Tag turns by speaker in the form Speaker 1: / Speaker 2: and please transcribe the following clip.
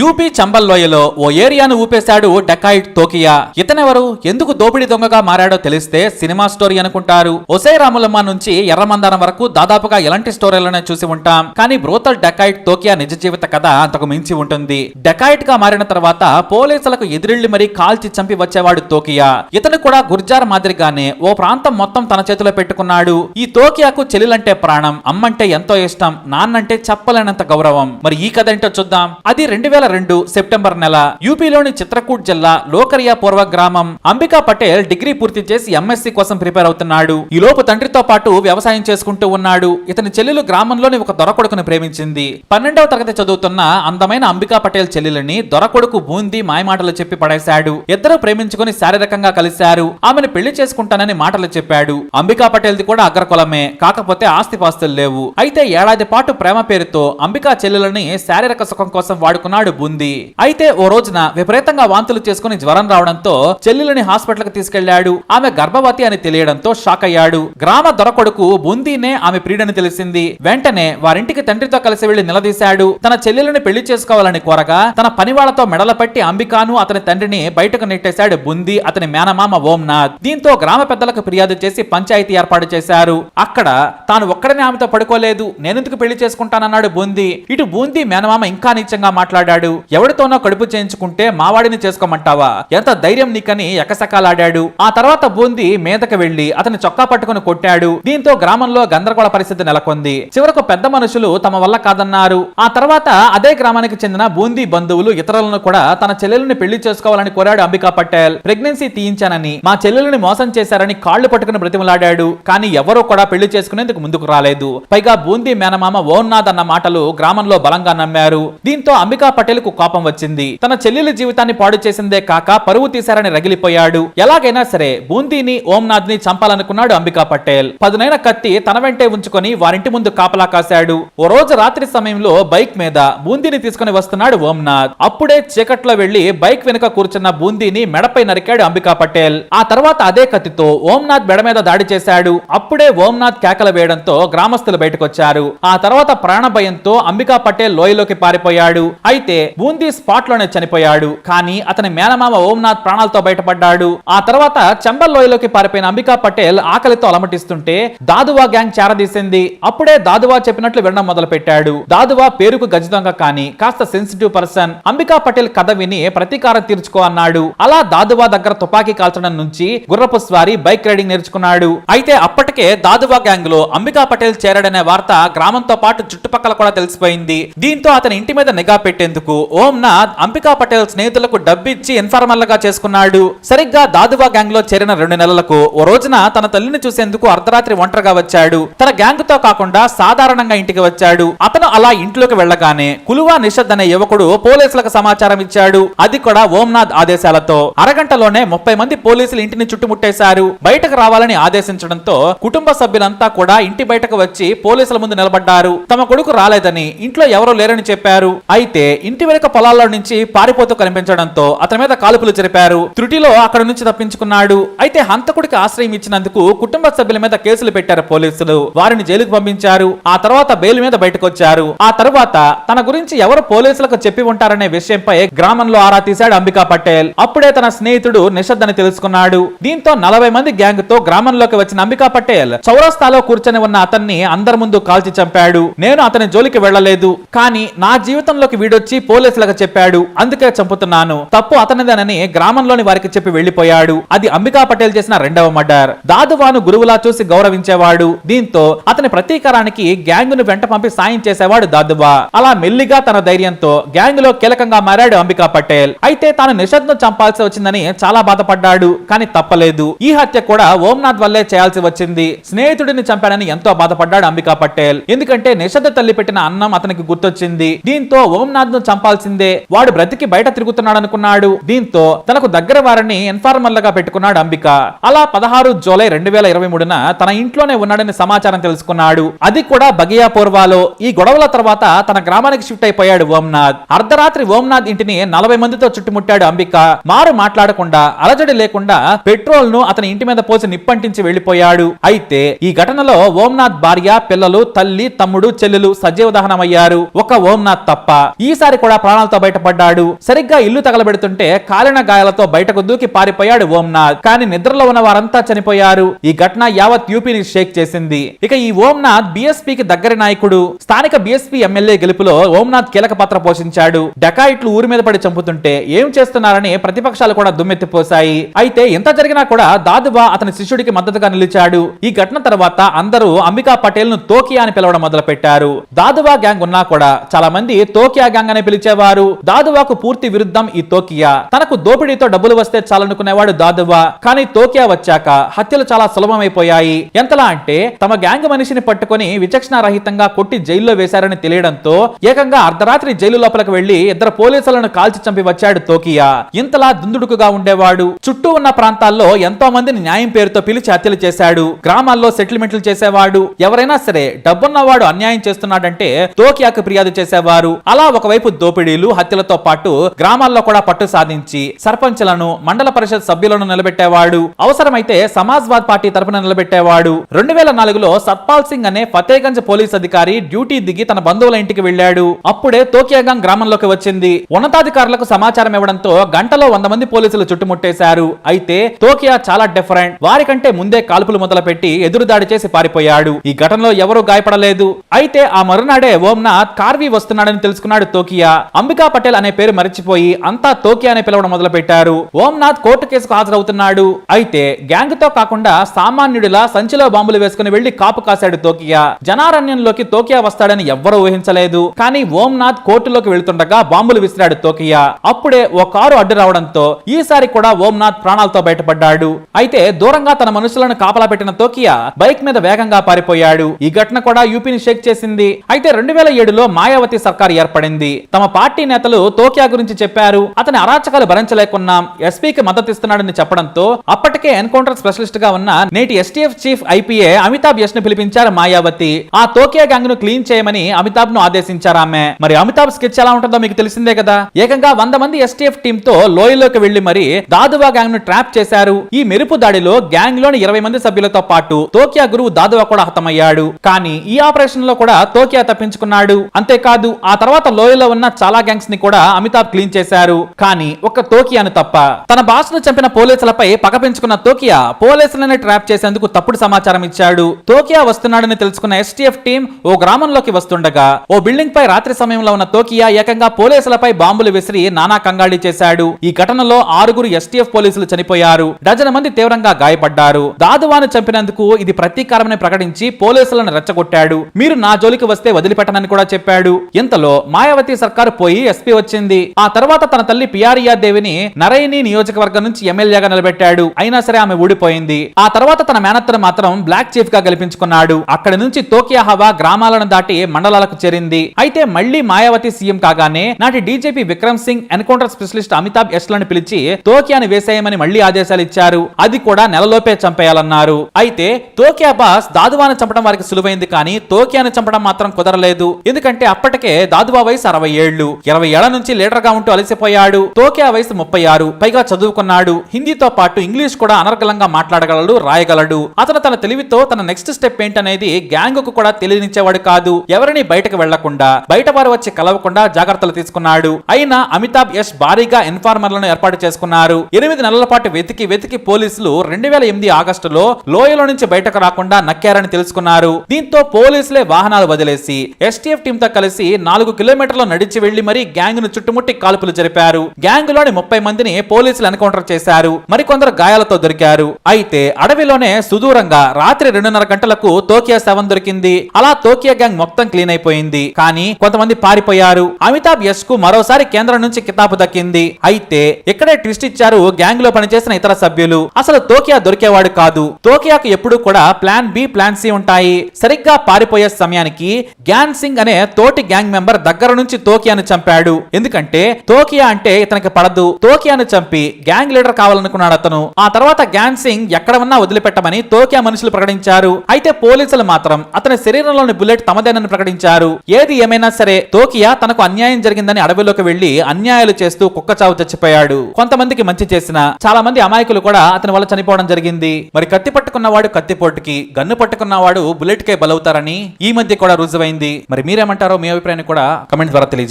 Speaker 1: UP చంబల్లోయలో ఓ ఏరియాను ఊపేశాడు dacoit తోకియా. ఇతనెవరు? ఎందుకు దోపిడీ దొంగగా మారాడో తెలిస్తే సినిమా స్టోరీ అనుకుంటారు. ఒసే రాములమ్మ నుంచి ఎర్రమందారం వరకు దాదాపుగా ఎలాంటి స్టోరీలనే చూసి ఉంటాం. కానీ బ్రోతల్ డకాయిట్ తోకియా నిజ జీవిత కథ అంతకు మించి ఉంటుంది. డకాయిట్గా మారిన తర్వాత పోలీసులకు ఎదురెళ్ళి మరీ కాల్చి చంపి వచ్చేవాడు తోకియా. ఇతను కూడా గుర్జార్ మాదిరిగానే ఓ ప్రాంతం మొత్తం తన చేతిలో పెట్టుకున్నాడు. ఈ తోకియాకు చెల్లెలంటే ప్రాణం అమ్మంటే ఎంతో ఇష్టం నాన్నంటే చెప్పలేనంత గౌరవం. మరి ఈ కథ ఏంటో చూద్దాం. అది రెండు వేల రెండు సెప్టెంబర్ నెల యూపీలోని చిత్రకూట్ జిల్లా లోకరియా పూర్వ గ్రామం అంబికా పటేల్ డిగ్రీ పూర్తి చేసి ఎంఎస్సి కోసం ప్రిపేర్ అవుతున్నాడు. ఈ లోపు తండ్రితో పాటు వ్యవసాయం చేసుకుంటూ ఉన్నాడు. ఇతని చెల్లెలు గ్రామంలోని ఒక దొరకొడుకును ప్రేమించింది. పన్నెండవ తరగతి చదువుతున్న అందమైన అంబికా పటేల్ చెల్లెలని దొరకొడుకు బూంది మాయమాటలు చెప్పి పడేశాడు. ఇద్దరు ప్రేమించుకుని శారీరకంగా కలిశారు. ఆమెను పెళ్ళి చేసుకుంటానని మాటలు చెప్పాడు. అంబికా పటేల్ది కూడా అగ్రకులమే. కాకపోతే ఆస్తిపాస్తులు లేవు. అయితే ఏడాది పాటు ప్రేమ పేరుతో అంబికా చెల్లెలని శారీరక సుఖం కోసం వాడుకున్నాడు బూంది. అయితే ఓ రోజున విపరీతంగా వాంతులు చేసుకుని జ్వరం రావడంతో చెల్లెలని హాస్పిటల్కు తీసుకెళ్ళాడు ఆమె గర్భవతి అని తెలియడంతో షాక్ అయ్యాడు. గ్రామ దొరకొడుకు బుందీనే ఆమె ప్రియుడని తెలిసింది. వెంటనే వారింటికి తండ్రితో కలిసి వెళ్ళి నిలదీశాడు. తన చెల్లెలని పెళ్ళి చేసుకోవాలని కోరగా తన పనివాళ్ళతో మెడల పట్టి అంబికాను అతని తండ్రిని బయటకు నెట్టేశాడు బుంది అతని మేనమామ ఓంనాథ్. దీంతో గ్రామ పెద్దలకు ఫిర్యాదు చేసి పంచాయతీ ఏర్పాటు చేశారు. అక్కడ తాను ఒక్కడనే ఆమెతో పడుకోలేదు. నేనెందుకు పెళ్ళి చేసుకుంటానన్నాడు బూందీ. ఇటు బూందీ మేనమామ ఇంకా నీచంగా మాట్లాడాడు. ఎవరితోనో కడుపు చేయించుకుంటే మావాడిని చేసుకోమంటావా? ఎంత ధైర్యం నీకని ఎకసకాలాడాడు? ఆ తర్వాత బూంది మీదకి వెళ్ళి అతని చొక్కా పట్టుకుని కొట్టాడు. దీంతో గ్రామంలో గందరగోళ పరిస్థితి నెలకొంది. చివరకు పెద్ద మనుషులు తమ వల్ల కాదన్నారు. ఆ తర్వాత అదే గ్రామానికి చెందిన బూందీ బంధువులు ఇతరులను కూడా తన చెల్లెల్ని పెళ్ళి చేసుకోవాలని కోరాడు అంబికా పటేల్. ప్రెగ్నెన్సీ తీయించానని మా చెల్లెల్ని మోసం చేశారని కాళ్ళు పట్టుకుని బ్రతిమలాడాడు. కానీ ఎవరూ కూడా పెళ్ళి చేసుకునేందుకు ముందుకు రాలేదు. పైగా బూందీ మేనమామ ఓన్నాథ్ అన్న మాటలు గ్రామంలో బలంగా నమ్మారు. దీంతో అంబికా పటేల్ కు కోపం వచ్చింది. తన చెల్లెల జీవితాన్ని పాడు చేసిందే కాక పరువు తీశారని రగిలిపోయాడు. ఎలాగైనా సరే బూందీని ఓంనాథ్ని చంపాలనుకున్నాడు అంబికా పటేల్. పదునైన కత్తి తన వెంటే ఉంచుకొని వారింటి ముందు కాపలా కాశాడు. ఓ రోజు రాత్రి సమయంలో బైక్ మీద బూందీని తీసుకుని వస్తున్నాడు ఓంనాథ్. అప్పుడే చీకట్లో వెళ్ళి బైక్ వెనుక కూర్చున్న బూందీని మెడపై నరికాడు అంబికా పటేల్. ఆ తర్వాత అదే కత్తితో ఓంనాథ్ మెడ మీద దాడి చేశాడు. అప్పుడే ఓంనాథ్ కేకలు వేయడంతో గ్రామస్తులు బయటకొచ్చారు. ఆ తర్వాత ప్రాణ భయంతో అంబికా పటేల్ లోయలోకి పారిపోయాడు. అయితే బూందీ స్పాట్లోనే చనిపోయాడు. కానీ అతని మేనమామ ఓంనాథ్ ప్రాణాలతో బయటపడ్డాడు. ఆ తర్వాత చంబల్ లోయలోకి పారిపోయిన అంబికా పటేల్ ఆకలితో అలమటిస్తుంటే దాదువా గ్యాంగ్ చేరదీసింది. అప్పుడే దాదువా చెప్పినట్లు వినడం మొదలు పెట్టాడు దాదువా పేరుకు గజదొంగ కానీ కాస్త సెన్సిటివ్ పర్సన్ అంబికా పటేల్ కథ విని ప్రతీకారం తీర్చుకో అన్నాడు. అలా దాదువా దగ్గర తుపాకీ కాల్చడం నుంచి గుర్రపు స్వారీ బైక్ రైడింగ్ నేర్చుకున్నాడు. అయితే అప్పటికే దాదువా గ్యాంగ్లో అంబికా పటేల్ చేరాడనే వార్త గ్రామంతో పాటు చుట్టుపక్కల కూడా తెలిసిపోయింది. దీంతో అతని ఇంటి మీద నిఘా పెట్టేందుకు ఓంనాథ్ అంబికా పటేల్ స్నేహితులకు డబ్బిచ్చి ఇన్ఫార్మల్ చేసుకున్నాడు. సరిగ్గా దాదువా గ్యాంగ్లో చేరిన రెండు నెలలకు ఓ రోజున తన తల్లిని చూసేందుకు అర్ధరాత్రి ఒంటరిగా వచ్చాడు. తన గ్యాంగ్తో కాకుండా సాధారణంగా ఇంటికి వచ్చాడు. అతను అలా ఇంట్లోకి వెళ్ళగానే కులువా నిషద్ అనే యువకుడు పోలీసులకు సమాచారం ఇచ్చాడు. అది కూడా ఓంనాథ్ ఆదేశాలతో. అరగంటలోనే ముప్పై మంది పోలీసులు ఇంటిని చుట్టుముట్టేశారు. బయటకు రావాలని ఆదేశించడంతో కుటుంబ సభ్యులంతా కూడా ఇంటి బయటకు వచ్చి పోలీసుల ముందు నిలబడ్డారు. తమ కొడుకు రాలేదని ఇంట్లో ఎవరూ లేరని చెప్పారు. అయితే ఇంటి వెనుక పొలాల్లో నుంచి పారిపోతూ కనిపించడంతో అతని మీద కాల్పులు జరిపారు. త్రుటిలో అక్కడ నుంచి తప్పించుకున్నాడు. అయితే హంతకుడికి ఆశ్రయం ఇచ్చినందుకు కుటుంబ సభ్యుల మీద కేసులు పెట్టారు పోలీసులు. వారిని జైలుకు పంపించారు. ఆ తర్వాత బెయిల్ మీద బయటకొచ్చారు. ఆ తర్వాత తన గురించి ఎవరు పోలీసులకు చెప్పి ఉంటారనే విషయంపై గ్రామంలో ఆరా తీశాడు అంబికా పటేల్. అప్పుడే తన స్నేహితుడు నిషద్ అని తెలుసుకున్నాడు. దీంతో నలభై మంది గ్యాంగ్తో గ్రామంలోకి వచ్చిన అంబికా పటేల్ చౌరస్తాలో కూర్చొని ఉన్న అతన్ని అందరి ముందు కాల్చి చంపాడు. నేను అతని జోలికి వెళ్ళలేదు. కానీ నా జీవితంలోకి వీడొచ్చి పోలీసులకు చెప్పాడు. అందుకే చంపుతున్నాను. తప్పు అతనిదేనని గ్రామంలోని వారికి చెప్పి వెళ్ళిపోయాడు అది అంబికా పటేల్ చేసిన రెండవ మర్డర్. దాదువాను గురువులా చూసి గౌరవించేవాడు. దీంతో అతని ప్రతీకారానికి గ్యాంగ్ను వెంట పంపి సాయం చేసేవాడు దాదువా. అలా మెల్లిగా తన ధైర్యంతో గ్యాంగ్లో కీలకంగా మారాడు అంబికా పటేల్. అయితే తాను నిషద్ను చంపాల్సి వచ్చిందని చాలా బాధపడ్డాడు. కానీ తప్పలేదు. ఈ హత్య కూడా ఓంనాథ్ వల్లే చేయాల్సి వచ్చింది. స్నేహితుడిని చంపాడని ఎంతో బాధపడ్డాడు అంబికా పటేల్. ఎందుకంటే నిషద్ తల్లి పెట్టిన అన్నం అతనికి గుర్తొచ్చింది. దీంతో ఓంనాథ్ను చంపాల్సిందే వాడు బ్రతికి బయట తిరుగుతున్నాడు అనుకున్నాడు దీంతో తనకు దగ్గర వారిని ఇన్ఫార్మల్గా పెట్టుకున్నాడు అంబిక. అలా పదహారు జూలై రెండు వేల ఇరవై మూడున తన ఇంట్లోనే ఉన్నాడని సమాచారం తెలుసుకున్నాడు. అది కూడా బగియా పూర్వాలో. ఈ గొడవల తర్వాత తన గ్రామానికి షిఫ్ట్ అయిపోయాడు ఓంనాథ్. అర్ధరాత్రి ఓంనాథ్ ఇంటిని నలభై మందితో చుట్టుముట్టాడు అంబిక. మారు మాట్లాడకుండా అలజడి లేకుండా పెట్రోల్ను అతని ఇంటి మీద పోసి నిప్పంటించి వెళ్ళిపోయాడు అయితే ఈ ఘటనలో ఓంనాథ్ భార్య పిల్లలు తల్లి తమ్ముడు చెల్లెలు సజీవ దహనమయ్యారు. ఒక ఓంనాథ్ తప్ప. ఈసారి కూడా ప్రాణాలతో బయటపడ్డాడు. సరిగ్గా ఇల్లు తగలబెడుతుంటే కాలిన గాయాలతో బయటకు దూకి పారిపోయాడు ఓంనాథ్. కానీ నిద్రలో ఉన్న వారంతా చనిపోయారు. ఈ ఘటన యావత్ యూపీని షేక్ చేసింది. ఇక ఈ ఓంనాథ్ బీఎస్పీకి దగ్గర నాయకుడు. స్థానిక బీఎస్పీ ఎమ్మెల్యే గెలుపులో ఓంనాథ్ కీలక పాత్ర పోషించాడు. డకాయిట్లు ఊరి మీద పడి చంపుతుంటే ఏం చేస్తున్నారని ప్రతిపక్షాలు కూడా దుమ్మెత్తిపోశాయి. అయితే ఇంత జరిగినా కూడా దాదుబా అతని శిష్యుడికి మద్దతుగా నిలిచాడు. ఈ ఘటన తర్వాత అందరూ అంబికా పటేల్ను తోకియా అని పిలవడం మొదలు పెట్టారు దాదువా గ్యాంగ్ ఉన్నా కూడా చాలా మంది తోకియా గ్యాంగ్ అని పిలిచేవారు దాదువాకు పూర్తి విరుద్ధం ఈ తోకియా. తనకు దోపిడీతో డబ్బులు వస్తే చాలనుకునేవాడు దాదువా. కానీ తోకియా వచ్చాక హత్యలు చాలా సులభమైపోయాయి. ఎంతలా అంటే తమ గ్యాంగ్ మనిషిని పట్టుకొని విచక్షణ రహితంగా కొట్టి జైల్లో వేశారని తెలియడంతో ఏకంగా అర్ధరాత్రి జైలు లోపలికి వెళ్ళి ఇద్దరు పోలీసులను కాల్చి చంపి వచ్చాడు తోకియా. ఇంతలా దుందుడుకుగా ఉండేవాడు. చుట్టూ ఉన్న ప్రాంతాల్లో ఎంతో మందిని న్యాయం పేరుతో పిలిచి హత్యలు చేశాడు. గ్రామాల్లో సెటిల్మెంట్లు చేసేవాడు. ఎవరైనా సరే డబ్బున్నవాడు అన్యాయం చేస్తున్నాడంటే తోకియాకు ఫిర్యాదు చేసేవారు. అలా ఒకవైపు దోపిడీలు హత్యలతో పాటు గ్రామాల్లో కూడా పట్టు సాధించి సర్పంచ్లను మండల పరిషత్ సభ్యులను నిలబెట్టేవాడు. అవసరమైతే సమాజ్వాద్ పార్టీ తరపున నిలబెట్టేవాడు. రెండు వేల నాలుగులో సత్పాల్ సింగ్ అనే ఫతేగంజ్ పోలీస్ అధికారి డ్యూటీ దిగి తన బంధువుల ఇంటికి వెళ్ళాడు. అప్పుడే తోకియాగాం గ్రామంలోకి వచ్చింది. ఉన్నతాధికారులకు సమాచారం ఇవ్వడంతో గంటలో వంద మంది పోలీసులు చుట్టుముట్టేశారు. అయితే తోకియా చాలా డిఫరెంట్. వారికంటే ముందే కాల్పులు మొదలుపెట్టి ఎదురుదాడి చేసి పారిపోయాడు. ఈ ఘటనలో ఎవరూ గాయపడలేదు. అయితే ఆ మరునాడే ఓంనాథ్ కార్వి వస్తున్నాడని తెలుసుకున్నాడు తోకియా. అంబికా పటేల్ అనే పేరు మరిచిపోయి అంతా తోకియా అని పిలవడం మొదలు పెట్టారు ఓంనాథ్ కోర్టు కేసుకు హాజరవుతున్నాడు. అయితే గ్యాంగ్తో కాకుండా సామాన్యుడిలా సంచిలో బాంబులు వేసుకుని వెళ్ళి కాపు కాశాడు తోకియా. జనారణ్యంలోకి తోకియా వస్తాడని ఎవ్వరూ ఊహించలేదు. కానీ ఓంనాథ్ కోర్టులోకి వెళ్తుండగా బాంబులు విసిరాడు తోకియా. అప్పుడే ఓ కారు అడ్డు రావడంతో ఈసారి కూడా ఓంనాథ్ ప్రాణాలతో బయటపడ్డాడు. అయితే దూరంగా తన మనుషులను కాపలా పెట్టిన తోకియా బైక్ మీద వేగంగా పారిపోయాడు. ఈ ఘటన కూడా యూపీని షేక్ చేసింది. అయితే రెండు వేల ఏడులో మాయావతి సర్కార్ ఏర్పడింది. తమ పార్టీ నేతలు తోకియా గురించి చెప్పారు. అతని అరాచకాలు భరించలేకున్నాం ఎస్పీకి మద్దతు ఇస్తున్నాడని చెప్పడంతో అప్పటికే ఎన్కౌంటర్ స్పెషలిస్ట్గా ఉన్న నేటి ఎస్టీఎఫ్ చీఫ్ ఐపీఏ అమితాబ్ యశ్ను పిలిపించారు మాయావతి. ఆ తోకియా గ్యాంగ్ను క్లీన్ చేయమని అమితాబ్ను ఆదేశించారు ఆమె. మరి అమితాబ్ స్కెచ్ ఎలా ఉంటుందో మీకు తెలిసిందే కదా? ఏకంగా వంద మంది ఎస్టీఎఫ్ టీమ్తో లోయలోకి వెళ్ళి మరి దాదువా గ్యాంగ్ను ట్రాప్ చేశారు. ఈ మెరుపు దాడిలో గ్యాంగ్లోని ఇరవై మంది సభ్యులతో పాటు తోకియా గురువు దాదువా కూడా హతమయ్యాడు. కానీ ఈ ఆపరేషన్లో కూడా తోకియా తప్పించుకున్నాడు. అంతేకాదు ఆ తర్వాత లోయలో ఉన్న చాలా గ్యాంగ్స్ని కూడా అమితాబ్ క్లీన్ చేశారు. కానీ ఒక్క తోకియాను తప్ప తన బాస్ను చంపిన పోలీసులపై పగ పెంచుకున్న తోకియా పోలీసులను ట్రాప్ చేసేందుకు తప్పుడు సమాచారం ఇచ్చాడు. తోకియా వస్తున్నాడని తెలుసుకున్న ఎస్టీఎఫ్ టీం ఓ గ్రామంలోకి వస్తుండగా ఓ బిల్డింగ్ పై రాత్రి సమయంలో ఉన్న తోకియా ఏకంగా పోలీసులపై బాంబులు విసిరి నానా కంగాళి చేశాడు. ఈ ఘటనలో ఆరుగురు ఎస్టీఎఫ్ పోలీసులు చనిపోయారు. డజన్ మంది తీవ్రంగా గాయపడ్డారు. దాదువాను చంపినందుకు ఇది ప్రతీకారమని ప్రకటించి పోలీసులను రెచ్చగొట్టాడు. మీరు నా జోలికి వస్తే వదిలిపెట్టనని కూడా చెప్పాడు. ఇంతలో మాయావతి సర్ పోయి ఎస్పీ వచ్చింది. ఆ తర్వాత తన తల్లి పియారియా దేవిని నరైని నియోజకవర్గం నుంచి ఎమ్మెల్యేగా నిలబెట్టాడు. అయినా సరే ఆమె ఊడిపోయింది. ఆ తర్వాత తన మేనత్తను మాత్రం బ్లాక్ చీఫ్గా గెలిపించుకున్నాడు. అక్కడి నుంచి తోకియా హవా గ్రామాలను దాటి మండలాలకు చేరింది. అయితే మళ్ళీ మాయావతి సీఎం కాగానే నాటి DGP Vikram Singh encounter specialist Amitabh ఎస్లను పిలిచి తోకియాని వేసేయమని మళ్ళీ ఆదేశాలు ఇచ్చారు. అది కూడా నెలలోపే చంపేయాలన్నారు. అయితే తోకియా బాస్ దాదువాను చంపడం వారికి సులువైంది కానీ తోకియాను చంపడం మాత్రం కుదరలేదు. ఎందుకంటే అప్పటికే దాదువా వయసు అరవై ఏళ్ళు ఇరవై ఏళ్ళ నుంచి లీడర్గా ఉంటూ అలసిపోయాడు. తోకే వయసు ముప్పై ఆరు. పైగా చదువుకున్నాడు. హిందీతో పాటు ఇంగ్లీష్ కూడా అనర్గళంగా మాట్లాడగలడు రాయగలడు. అతను తన తెలివితో తన నెక్స్ట్ స్టెప్ ఏంటనేది గ్యాంగ్కు కూడా తెలియనిచ్చేవాడు కాదు. ఎవరిని బయటకు వెళ్ళకుండా బయట వారు వచ్చి కలవకుండా జాగ్రత్తలు తీసుకున్నాడు. అయినా అమితాబ్ యశ్ భారీగా ఇన్ఫార్మర్లను ఏర్పాటు చేసుకున్నారు. ఎనిమిది నెలల పాటు వెతికి వెతికి పోలీసులు రెండు వేల ఎనిమిది ఆగస్టులో లోయలో నుంచి బయటకు రాకుండా నక్కారని తెలుసుకున్నారు. దీంతో పోలీసులే వాహనాలు వదిలేసి ఎస్టీఎఫ్ టీమ్తో కలిసి నాలుగు కిలోమీటర్లు నడిచి వెళ్ళి మరీ గ్యాంగ్ను చుట్టుముట్టి కాల్పులు జరిపారు. గ్యాంగ్లోని ముప్పై మందిని పోలీసులు ఎన్కౌంటర్ చేశారు. మరికొందరు గాయాలతో దొరికారు. అయితే అడవిలోనే సుదూరంగా రాత్రి రెండున్నర గంటలకు తోకియా శవం దొరికింది. అలా తోకియా గ్యాంగ్ మొత్తం క్లీన్ అయిపోయింది. కానీ కొంతమంది పారిపోయారు. అమితాబ్ యస్కు మరోసారి కేంద్రం నుంచి కితాబు దక్కింది. అయితే ఇక్కడే ట్విస్ట్ ఇచ్చారు గ్యాంగ్లో పనిచేసిన ఇతర సభ్యులు. అసలు తోకియా దొరికేవాడు కాదు. తోకియాకు ఎప్పుడు కూడా ప్లాన్ బి ప్లాన్ సి ఉంటాయి. సరిగ్గా పారిపోయే సమయానికి గ్యాన్ సింగ్ అనే తోటి గ్యాంగ్ మెంబర్ దగ్గర నుంచి తోకి తోకియాను చంపాడు. ఎందుకంటే తోకియా అంటే ఇతనికి పడదు. తోకియాను చంపి గ్యాంగ్ లీడర్ కావాలనుకున్నాడు అతను. ఆ తర్వాత గ్యాన్ సింగ్ ఎక్కడ ఉన్నా వదిలిపెట్టమని తోకియా మనుషులు ప్రకటించారు. అయితే పోలీసులు మాత్రం అతని శరీరంలోని బుల్లెట్ తమదేనని ప్రకటించారు. ఏది ఏమైనా సరే తోకియా తనకు అన్యాయం జరిగిందని అడవిలోకి వెళ్ళి అన్యాయాలు చేస్తూ కుక్క చావు చచ్చిపోయాడు. కొంతమందికి మంచి చేసిన చాలా మంది అమాయకులు కూడా అతని వల్ల చనిపోవడం జరిగింది. మరి కత్తి పట్టుకున్నవాడు కత్తిపోటుకి గన్ను పట్టుకున్నవాడు బుల్లెట్ కే బలవుతారని ఈ మధ్య కూడా రుజువైంది. మరి మీరేమంటారో మీ అభిప్రాయాన్ని కూడా కమెంట్ ద్వారా తెలియజేయండి.